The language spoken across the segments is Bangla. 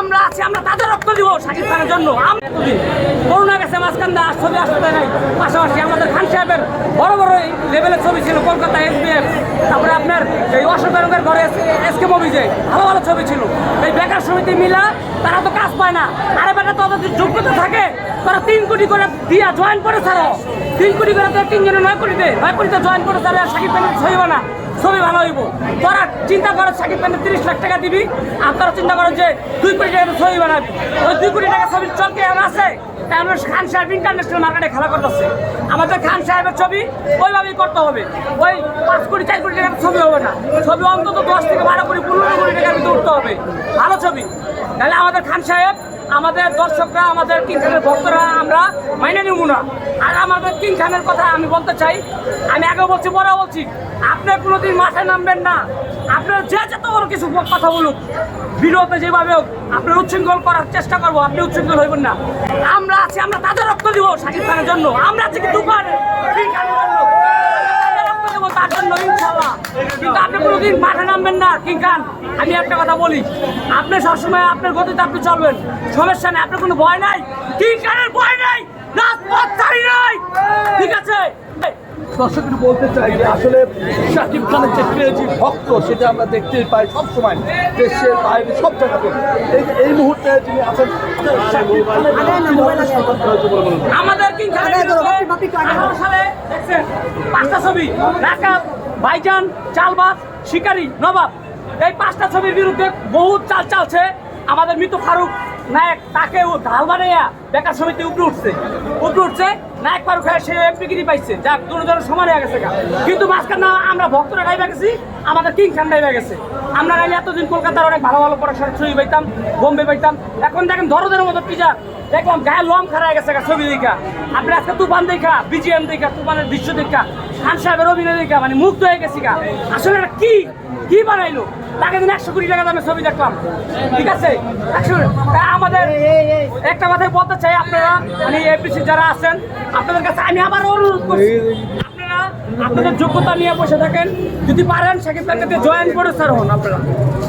আমরা আছি, আমরা তাদের রক্ত দিব শাকিব খানের জন্য। করোনা গেছে মাঝখান দা ছবি আসতে নাই। পাশাপাশি আমাদের খান সাহেবের বড় বড় লেভেলের ছবি ছিল, কলকাতা এসবিএফ তারপরে আপনার এই অশোকের ঘরে এসকে মুভিজে ভালো ভালো ছবি ছিল। এই বেকার সমিতি মিলা তারা তো কাজ পায় না। আরে বেটা, তাদের যোগ্যতা থাকে, তারা তিন কোটি করে দিয়া জয়েন করে ছাড়ো। তিন কোটি করে তো তিনজনে নয় কোটি দেয় নয় কোটিতে জয়েন করে তারা শাকিব খানের ছবি বানা। ছবি ভালো হইব। তোরা চিন্তা করে সাকিব খানের তিরিশ লাখ টাকা দিবি, আর তোরা চিন্তা করো যে দুই কোটি টাকা ছবি বানাবি। ওই দুই কোটি টাকা ছবি চলকে এখন আছে তাই আমরা খান সাহেব ইন্টারন্যাশনাল মার্কেটে খেলা করতেছে। আমাদের খান সাহেবের ছবি ওইভাবেই করতে হবে। ওই পাঁচ কোটি, চার কোটি টাকার ছবি হবে না। ছবি অন্তত দশ থেকে বারো কোটি, পনেরো কোটি টাকার ভিতরে উঠতে হবে। ভালো ছবি। তাহলে আমাদের খান সাহেব আমাদের দর্শকরা, আমাদের কিং খানের ভক্তরা, আমরা মাইনে নিব না। আর আমাদের কিং খানের কথা আমি বলতে চাই, আমি আগে বলছি বড় বলছি, আপনি কোনোদিন মাথায় নামবেন না। আপনার যে যত বড় কিছু কথা বলুক, বিরোধে যেভাবে হোক আপনার উচ্ছৃঙ্খল করার চেষ্টা করব, আপনি উচ্ছৃঙ্খল হইবেন না। আমরা আছি, আমরা তাদের রক্ত দিব শাকিব খানের জন্য। আমরা আছি কিন্তু কিং খানের জন্য তাদের রক্ত দেবো তার জন্য ইনশাল্লাহ কিন্তু আপনি কোনোদিন মাঠে নামবেন না কিং খান আমি একটা কথা বলি। আপনি সবসময় আপনার গতিতে আপনি চলবেন। সমস্যা নেই আপনার কোনো ভয় নাই? কিং খানের ভয় নাই? রাজপথ ছাড়ি নাই। ঠিক আছে? দর্শকদের বলতে চাই যে আসলে শাকিব খানের যে ক্রেজি ভক্ত সেটা আমরা দেখতে পাই সবসময়। দেশে বাইরে সব জায়গাতে। এই এই মুহূর্তে যিনি আছেন? আমাদের কিং খানের বিরুদ্ধে আঠারো সালে দেখছেন পাঁচটা ছবি। ঢাকা ভাইজান চালবাস শিকারি, নবাব। এই পাঁচটা ছবির বিরুদ্ধে বহুত চাল চালছে আমাদের মৃত ফারুক, নায়ক, তাকে ঢাল বানাইয়া বেকার সমিতি উপরে উঠছে। উপরে উঠছে, নায়ক ফারুক হয়ে সে এমপিগিরি পাইছে। যাক, দুজনের সমান হয়ে গেছে। কিন্তু মাঝখানে আমরা ভক্তরা গাইবা গেছি, আমাদের কিং খান গেছে। আমরা গাইলে এতদিন কলকাতার অনেক ভালো ভালো প্রোডাকশন ছবি পাইতাম, বোম্বে পাইতাম। এখন দেখেন দরদের মতো টিজার দেখলাম গায়ে লম খারা গেছে ছবি দেখা। আপনি আজকে তুফান দেখা, বিজিএম দেখা, তুফানের দৃশ্য দেখা। খান সাহেবের অভিনয় দেখা মানে মুগ্ধ হয়ে গেছি গা। আসলে এটা কি? কি বানাইলো? তাকে দিন একশো কোটি টাকা দামে ছবি দেখলাম। ঠিক আছে? একশো আমাদের একটা কথাই বলতে চাই আপনারা মানে এপিসি যারা আছেন আপনাদের কাছে আমি আবার অনুরোধ করছি। আপনাদের যোগ্যতা নিয়ে বসে থাকেন। যদি পারেন সাকিব খানকে জয়েন করে স্যার হন আপনারা।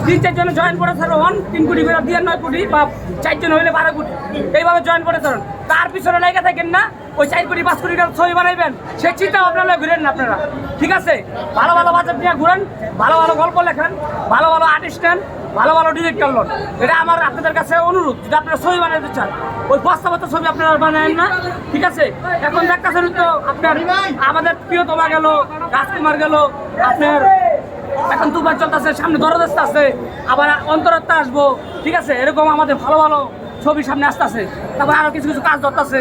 তিন চারজনে জয়েন করে স্যার হন, তিন কোটি করে দিয়ে নয় কোটি বা চারজন হইলে বারো কোটি। এইভাবে জয়েন করে স্যার। তার পিছনে লেগে থাকেন না, ওই চার কোটি, পাঁচ কোটি ছবি বানাইবেন। সেই চিন্তা আপনারা ঘুরেন না আপনারা। ঠিক আছে? ভালো ভালো বাজেট নিয়ে ঘুরেন, ভালো ভালো গল্প লেখেন, ভালো ভালো আর্টিস্ট নেন ভালো ভালো ডিরেক্টর লোন। এটা আমার আপনাদের কাছে অনুরোধ, যদি আপনারা ছবি বানাতে চান। ওই বাস্তবত ছবি আপনারা বানায় না, ঠিক আছে? এখন দেখতেছেন তো আপনার আমাদের প্রিয়তমা গেল, রাজকুমার গেল, আপনার এখন তুফান চলতেছে, সামনে দরদেশটা আছে, আবার অন্তরাত্মা আসব, ঠিক আছে? এরকম আমাদের ভালো ভালো ছবি সামনে আসতেছে, তারপর আরও কিছু কিছু কাজ ধরতেছে।